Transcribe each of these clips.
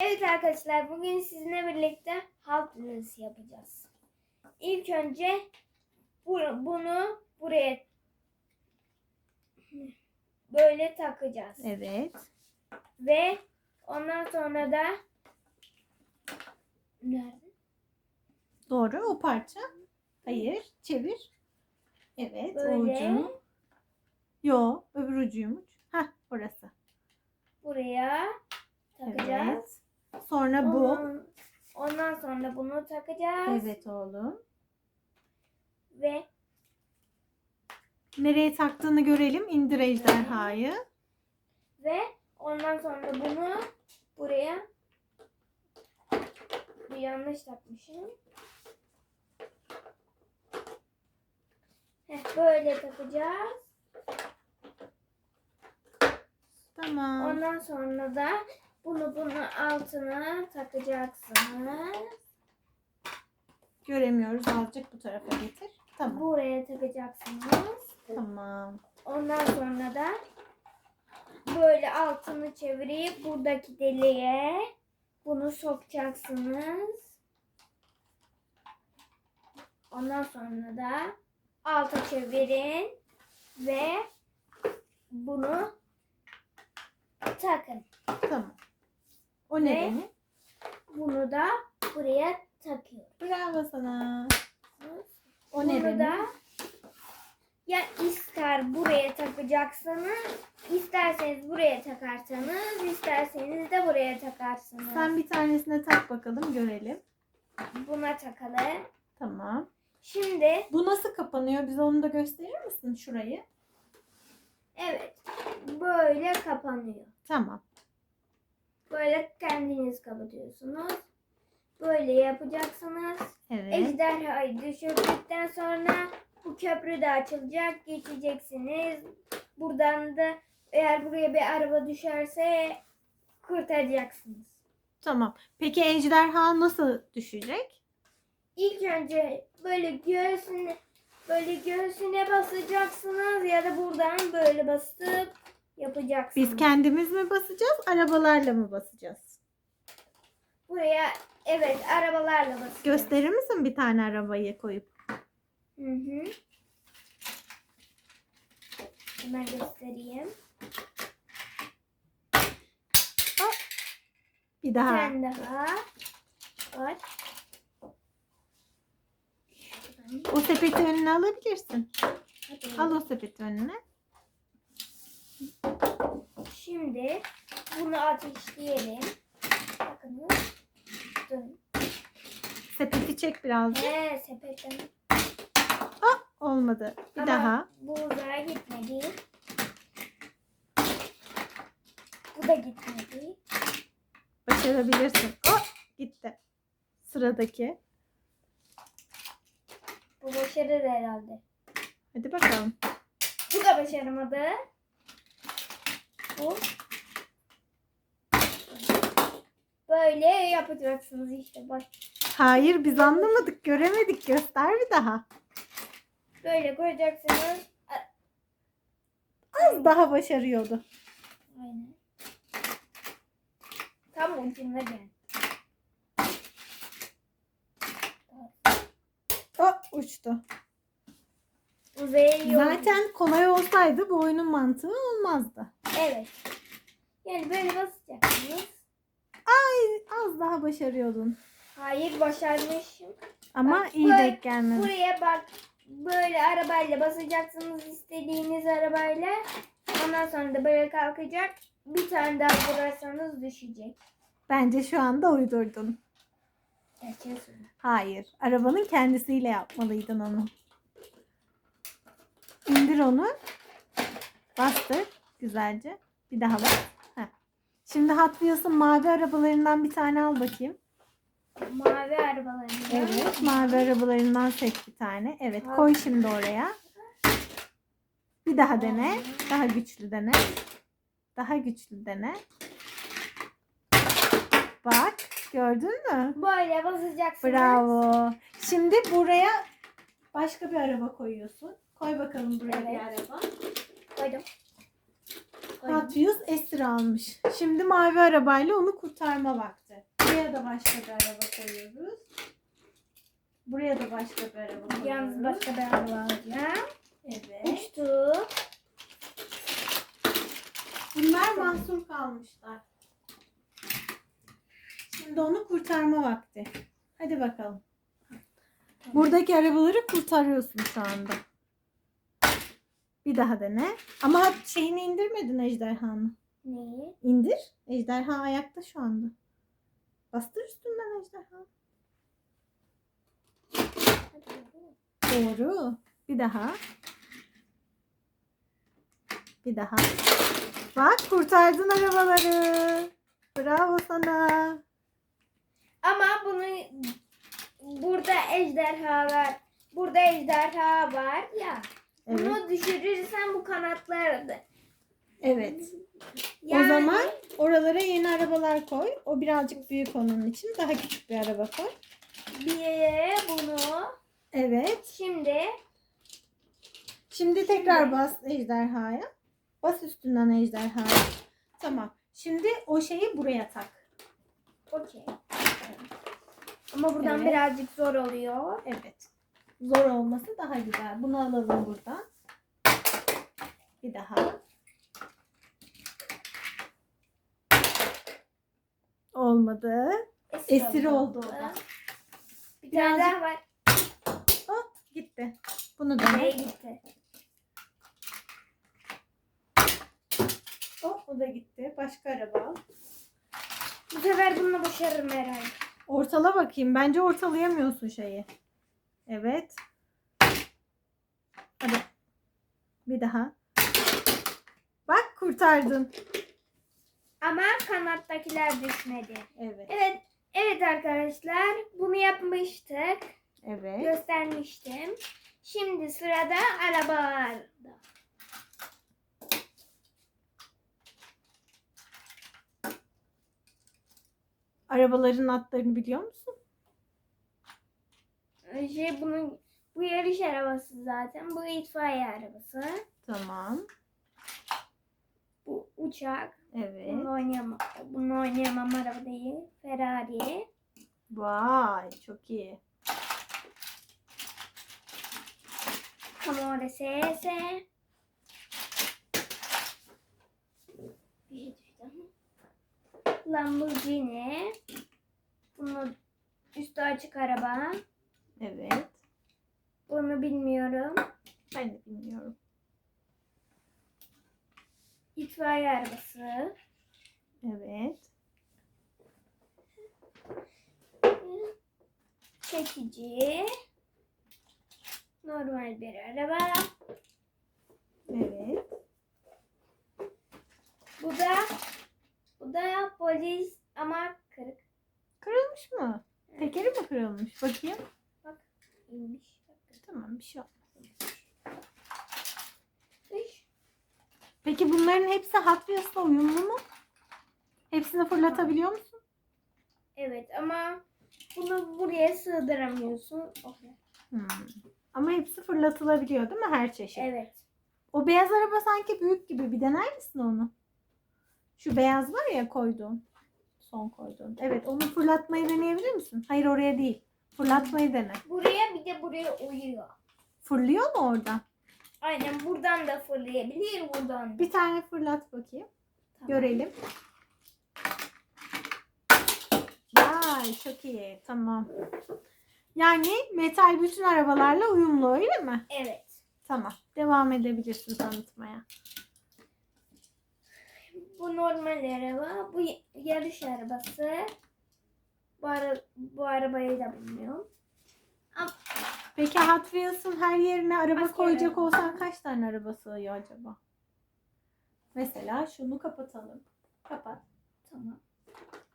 Evet arkadaşlar bugün sizinle birlikte halk lirası yapacağız. İlk önce bu- bunu buraya böyle takacağız. Evet. Ve ondan sonra da nerede? Doğru o parça. Hayır. Çevir. Evet. O Böyle. ucunu. Yo. Öbür ucuymuş. Hah orası. Buraya takacağız. Evet. Sonra bu. Ondan, ondan sonra bunu takacağız. Evet oğlum. Ve Nereye taktığını görelim. İndir ejderhayı. Ve ondan sonra bunu buraya bir yanlış takmışım. Heh, böyle takacağız. Tamam. Ondan sonra da bunu bunu altına takacaksınız. Göremiyoruz. Azıcık bu tarafa getir. Tamam. Buraya takacaksınız. Tamam. Ondan sonra da böyle altını çevirip buradaki deliğe bunu sokacaksınız. Ondan sonra da alta çevirin ve bunu takın. Tamam. O ne Ve- demek? Bunu da buraya takıyoruz. Bravo sana. O ne Bunu demek? da ya ister buraya takacaksınız, isterseniz buraya takarsanız, isterseniz de buraya takarsınız. Sen bir tanesine tak bakalım görelim. Buna takalım. Tamam. Şimdi Bu nasıl kapanıyor? Bize onu da gösterir misin şurayı? evet böyle kapanıyor. Tamam. Böyle kendiniz kapatıyorsunuz. Böyle yapacaksınız. Evet. Ejderhayı düşürdükten sonra bu köprü de açılacak. Geçeceksiniz. Buradan da eğer buraya bir araba düşerse kurtaracaksınız. Tamam. Peki ejderha nasıl düşecek? İlk önce böyle göğsüne böyle göğsüne basacaksınız ya da buradan böyle basıp yapacaksınız. Biz kendimiz mi basacağız, arabalarla mı basacağız? Buraya evet arabalarla basacağız. Gösterir misin bir tane arabayı koyup? Hı hı. Hemen göstereyim. Bir Bir daha. tane daha. Var. O sepeti önüne alabilirsin. Hadi. Al o sepeti önüne. Şimdi bunu ateşleyelim. Bakınız. Dön. Sepeti çek birazcık. He sepetten. Olmadı. Bir Ama daha. Bu uzağa gitmedi. Bu da gitmedi. Başarabilirsin. Oh, gitti. Sıradaki. Bu başarır herhalde. Hadi bakalım. Bu da başaramadı. Bu. Böyle yapacaksınız işte. Bak. Hayır biz anlamadık, göremedik. Göster bir daha. Böyle koyacaksınız. Az daha başarıyordu. Aynen. Tam ucuna gel. Oh, uçtu. Zaten kolay olsaydı bu oyunun mantığı olmazdı. Evet. Yani böyle basacaksınız. Ay az daha başarıyordun. Hayır başarmışım. Ama Bak, iyi böyle- denk gelmedi. Buraya bak. Böyle arabayla basacaksınız istediğiniz arabayla. Ondan sonra da böyle kalkacak. Bir tane daha vurarsanız düşecek. Bence şu anda uydurdun. Söylüyorum. Hayır. Arabanın kendisiyle yapmalıydın onu. İndir onu. Bastır. Güzelce. Bir daha bas. Heh. Şimdi Hot Wheels'ın mavi arabalarından bir tane al bakayım. Mavi arabalarını. Evet. Mavi arabalarından seç bir tane. Evet. Al. Koy şimdi oraya. Bir daha dene. Daha güçlü dene. Daha güçlü dene. Bak. Gördün mü? Böyle basacaksınız. Bravo. Şimdi buraya başka bir araba koyuyorsun. Koy bakalım buraya bir Evet. araba. Koydum. Wheels esir almış. Şimdi mavi arabayla onu kurtarma vakti. Buraya da başka bir araba koyuyoruz. Buraya da başka bir araba koyuyoruz. Yalnız başka bir araba alacağım. Evet. Uçtu. Bunlar mahsur kalmışlar. Şimdi onu kurtarma vakti. Hadi bakalım. Buradaki arabaları kurtarıyorsun şu anda. Bir daha dene. Ama şeyini indirmedin ejderhanı. Neyi? İndir. Ejderha ayakta şu anda. Bastır üstünden ejderha. Doğru. Bir daha. Bir daha. Bak kurtardın arabaları. Bravo sana. Ama bunu burada ejderhalar burada ejderha var ya. Evet. Bunu düşürürsen bu kanatları da. Evet. Yani O zaman oralara yeni arabalar koy. O birazcık büyük onun için. Daha küçük bir araba koy. bir bunu Evet. şimdi Şimdi tekrar bas ejderhaya. Bas üstünden ejderhaya. Tamam. Şimdi o şeyi buraya tak. okey. Ama buradan Evet. birazcık zor oluyor. Evet. Zor olması daha güzel. Bunu alalım buradan. Bir daha. Olmadı. Esir oldu o da. Bir tane daha var. Oh, gitti. Bunu Nereye da. gitti? Oh, o da gitti. Başka araba al. Bu sefer bununla başarırım herhalde. Ortala bakayım. Bence ortalayamıyorsun şeyi. Evet. Hadi. Bir daha. Bak kurtardın. Ama kanattakiler düşmedi. Evet. Evet, evet arkadaşlar bunu yapmıştık. Evet. Göstermiştim. Şimdi sırada arabalarda. Arabaların adlarını biliyor musun? Şey bunun bu yarış arabası zaten. Bu itfaiye arabası. Tamam. Bu uçak. Evet. Bunu oynayamam. Bunu oynayamam araba değil. Ferrari. Vay çok iyi. Camore SS. Bir şey düştü. Lamborghini. Bunu üstü açık araba. Evet. Bunu bilmiyorum. Ben de bilmiyorum. İtfaiye arabası. Evet. Çekici. Normal bir araba. Evet. Bu da bu da polis ama kırık. Kırılmış mı? Tekeri mi kırılmış? Bakayım. İnmiş. Tamam bir şey olmaz. Peki bunların hepsi Hot Wheels'la uyumlu mu? Hepsini fırlatabiliyor musun? Evet ama bunu buraya sığdıramıyorsun. Okey. Hmm. Ama hepsi fırlatılabiliyor değil mi her çeşit? Evet. O beyaz araba sanki büyük gibi. Bir dener misin onu? Şu beyaz var ya koyduğun. Son koyduğun. Evet onu fırlatmayı deneyebilir misin? Hayır oraya değil. Fırlatmayı dene. Buraya bir de buraya uyuyor. Fırlıyor mu oradan? Aynen buradan da fırlayabilir buradan da. Bir tane fırlat bakayım. Tamam. Görelim. Vay çok iyi. Tamam. Yani metal bütün arabalarla uyumlu öyle mi? Evet. Tamam. Devam edebilirsin tanıtmaya. Bu normal araba. Bu yarış arabası. Bu, ara, bu arabayı da bilmiyorum. Peki Hot Wheels'ın her yerine araba Asker koyacak olsan kaç tane araba sığıyor acaba? Mesela şunu kapatalım. Kapat. Tamam.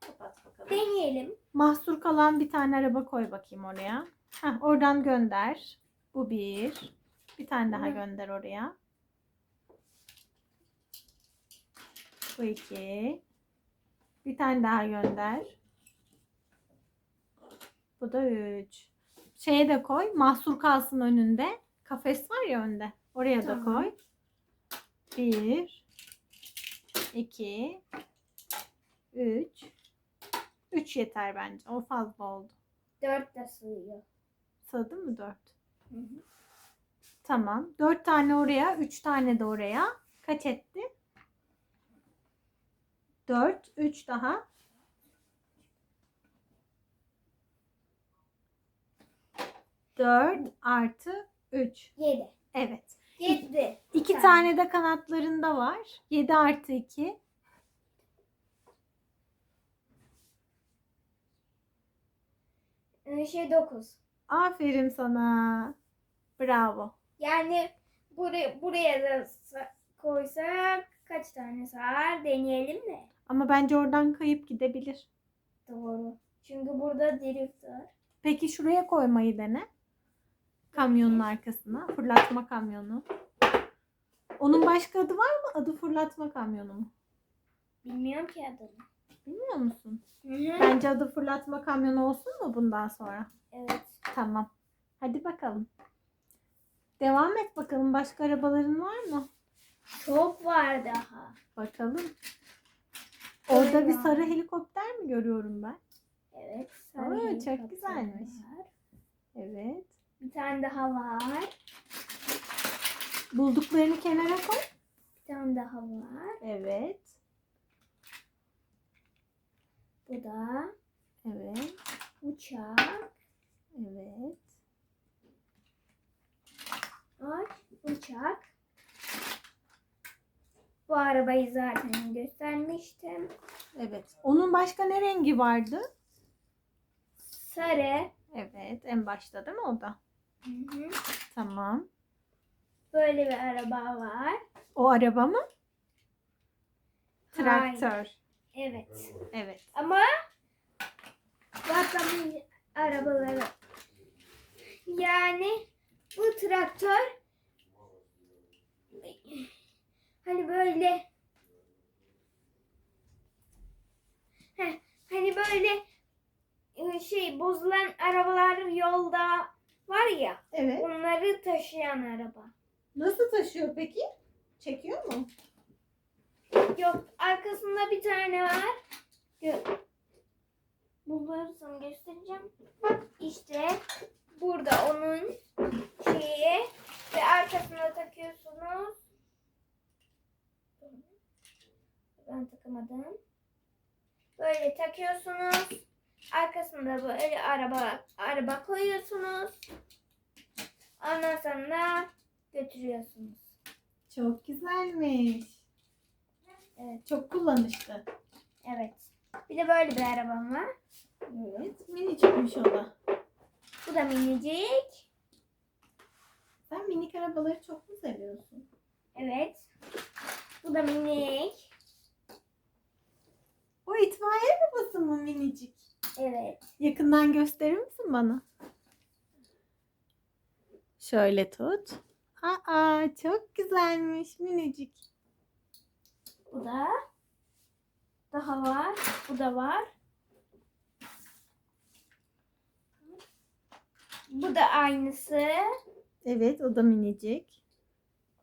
Kapat bakalım. Deneyelim. Mahsur kalan bir tane araba koy bakayım oraya. Heh, oradan gönder. Bu bir. Bir tane daha Hı. gönder oraya. Bu iki. Bir tane daha gönder. Bu da üç. Şeye de koy. Mahsur kalsın önünde. Kafes var ya önde. Oraya da Tamam. koy. Bir. 2 3 3 yeter bence. O fazla oldu. Dört de sığıyor. Sığdı mı 4? Hı hı. Tamam. 4 tane oraya, 3 tane de oraya. Kaç etti? 4, 3 daha. 4 artı 3. Yedi. Evet. Yedi. 2 tane. tane de kanatlarında var. 7 artı 2. Ee, Şey dokuz. Aferin sana. Bravo. Yani buraya, buraya da sa- koysak kaç tane sığar deneyelim mi? Ama bence oradan kayıp gidebilir. Doğru. Çünkü burada drift var. Peki şuraya koymayı dene. Kamyonun arkasına. Fırlatma kamyonu. Onun başka adı var mı? Adı fırlatma kamyonu mu? Bilmiyorum ki adını. Bilmiyor musun? Hı hı. Bence adı fırlatma kamyonu olsun mu bundan sonra? Evet. Tamam. Hadi bakalım. Devam et bakalım. Başka arabaların var mı? Çok var daha. Bakalım. Orada bir sarı helikopter mi görüyorum ben? Evet. Aa, sarı çok helikopter güzelmiş. var. Evet. Bir tane daha var. Bulduklarını kenara koy. Bir tane daha var. Evet. Bu da Evet. uçak. Evet. Var. Uçak. Bu arabayı zaten göstermiştim. Evet. Onun başka ne rengi vardı? Sarı. Evet. En başta değil mi o da? Hı hı. Tamam. Böyle bir araba var. O araba mı? Hayır. Traktör. Evet. Evet. Ama zaten arabaları yani bu traktör hani böyle Heh, hani böyle e, şey bozulan arabalar yolda var ya Evet. onları taşıyan araba. Nasıl taşıyor peki? Çekiyor mu? Yok arkasında bir tane var. Gö- Bulursam göstereceğim. İşte burada onun şeyi ve arkasına takıyorsunuz. Ben takamadım. Böyle takıyorsunuz. Arkasında böyle araba araba koyuyorsunuz. Ondan sonra götürüyorsunuz. Çok güzelmiş. Evet. Çok kullanışlı. Evet. Bir de böyle bir arabam var. Evet. Minicikmiş o da. Bu da minicik. Sen minik arabaları çok mu seviyorsun? Evet. Bu da minik. O itfaiye arabası mı minicik? Evet. Yakından gösterir misin bana? Şöyle tut. Aa çok güzelmiş minicik. Bu da daha var. Bu da var. Bu da aynısı. Evet o da minicik.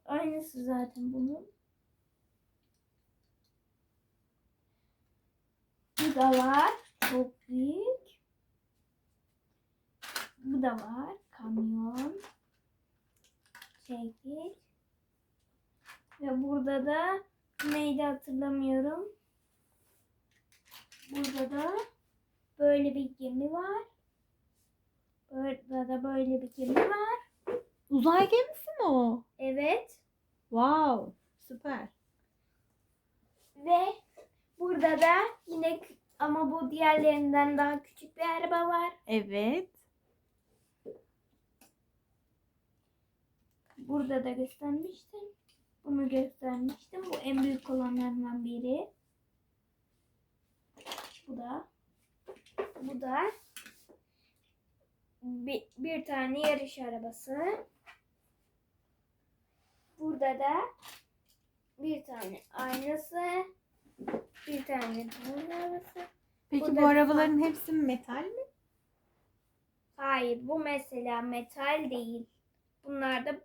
Aynısı zaten bunun. Bu da var. Çok büyük. Bu da var. Kamyon. Çekil. Ve burada da neydi hatırlamıyorum. Burada da böyle bir gemi var. Burada da böyle bir gemi var. Uzay gemisi mi o? Evet. Wow süper. Ve burada da yine ama bu diğerlerinden daha küçük bir araba var. Evet. Burada da göstermiştim. Bunu göstermiştim. Bu en büyük olanlardan biri. Bu da. Bu da bir, bir tane yarış arabası. Burada da bir tane aynası. Bir tane bunun arabası. Peki Burada bu arabaların hepsi metal mi? Hayır bu mesela metal değil. Bunlar da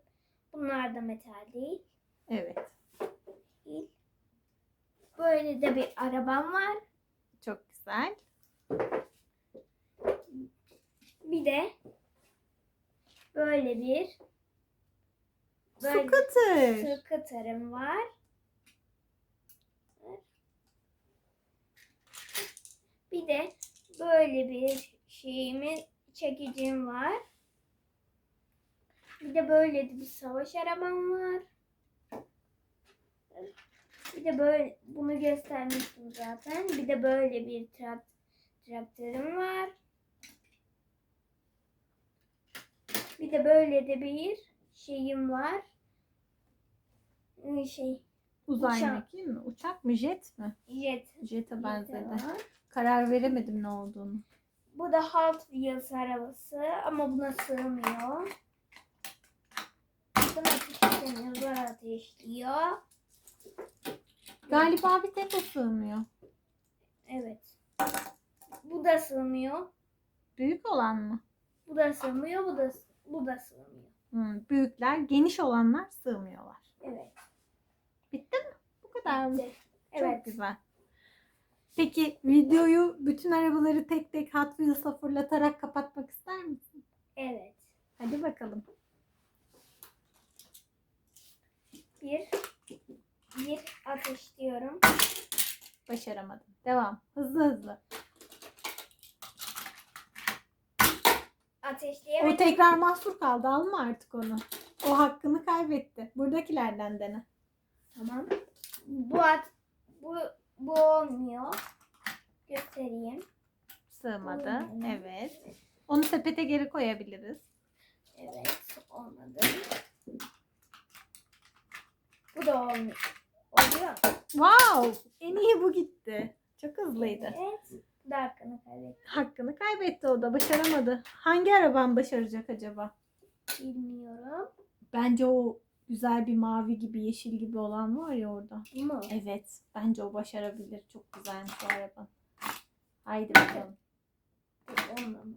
bunlar da metal değil. Evet. değil. Böyle de bir arabam var. Çok güzel. Bir de böyle bir böyle Scooter. scooter'ım var. Bir de böyle bir şeyimi çekicim var. Bir de böyle bir savaş arabam var. Bir de böyle bunu göstermiştim zaten. Bir de böyle bir trak traktörüm var. Bir de böyle de bir şeyim var. Ee, Şey, Uzay Uçak. mekiği mi? Uçak mı? Jet mi? jet. Jet'e benzedi. Karar veremedim ne olduğunu. Bu da Hot Wheels arabası ama buna sığmıyor. Buna ateşleniyor, ateşliyor. Galiba bir tek o sığmıyor. Evet. Bu da sığmıyor. Büyük olan mı? Bu da sığmıyor, bu da bu da sığmıyor. Hmm, büyükler, geniş olanlar sığmıyorlar. Evet. Bitti mi? Bu kadar mı? Bitti. Çok Evet. güzel. Peki videoyu bütün arabaları tek tek Hot Wheels'a fırlatarak kapatmak ister misin? Evet. Hadi bakalım. Bir bir ateşliyorum. Başaramadım. Devam. Hızlı hızlı. Ateşleyemedim. O tekrar mahsur kaldı. Alma artık onu. O hakkını kaybetti. Buradakilerden dene. Tamam. Bu at, bu bu olmuyor. Göstereyim. Sığmadı. Olmadı. Evet. Onu sepete geri koyabiliriz. Evet, olmadı. Bu da olmuyor. Oluyor. Wow! En iyi bu gitti. Çok hızlıydı. Evet. Bu da hakkını kaybetti. Hakkını kaybetti o da. Başaramadı. Hangi araban başaracak acaba? Bilmiyorum. Bence o güzel bir mavi gibi, yeşil gibi olan var ya orada. Bu mu? Evet. Bence o başarabilir. Çok güzelmiş o araba. Haydi bakalım. Olmamış.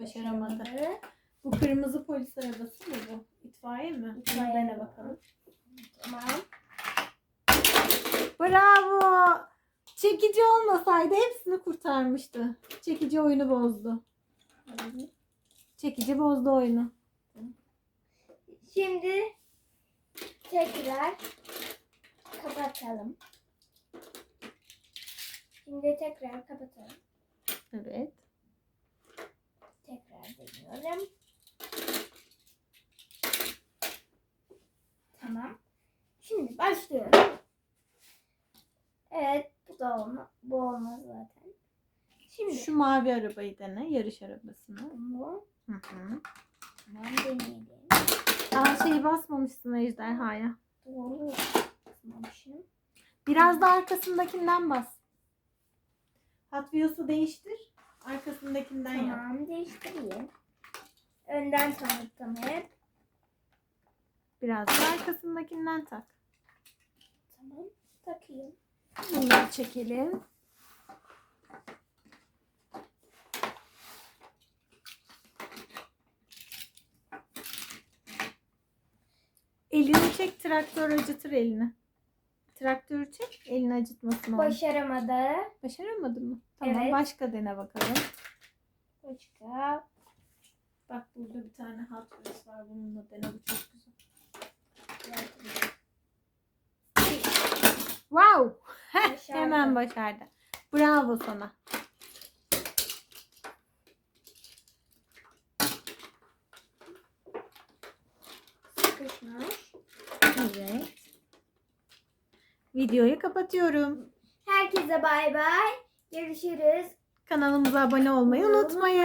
Başaramadı. Başaramadı. Bu kırmızı polis arabası mı bu? İtfaiye mi? İtfaiye. Dene bakalım. Tamam. Bravo! Çekici olmasaydı hepsini kurtarmıştı. Çekici oyunu bozdu. Çekici bozdu oyunu. Şimdi tekrar kapatalım. Şimdi tekrar kapatalım. Evet. Tekrar deniyorum. Tamam. Şimdi başlıyorum. Evet, bu da olma, bu olmaz zaten. Şimdi Şu mavi arabayı dene. Yarış arabasını. bu Hı hı. tamam deneyelim. Aa şeyi basmamışsın ejderhaya. Doğru basmamışım. Biraz da arkasındakinden bas. Hot Wheels'u değiştir. Arkasındakinden yap. Tamam değiştireyim. Önden tanıttım hep. Biraz da arkasındakinden tak. Tamam takayım. Bunları çekelim. Elini çek traktör acıtır elini. Traktörü çek elini acıtmasın onu. Başaramadı. Başaramadın mı? Tamam Evet. başka dene bakalım. Başka. Bak burada bir tane Hot Wheels var bununla dene bu çok güzel. Wow! Heh, Başardı. hemen başardı. Bravo sana. Sıkışmış. Evet. Videoyu kapatıyorum. Herkese bay bay. Görüşürüz. Kanalımıza abone olmayı unutmayın.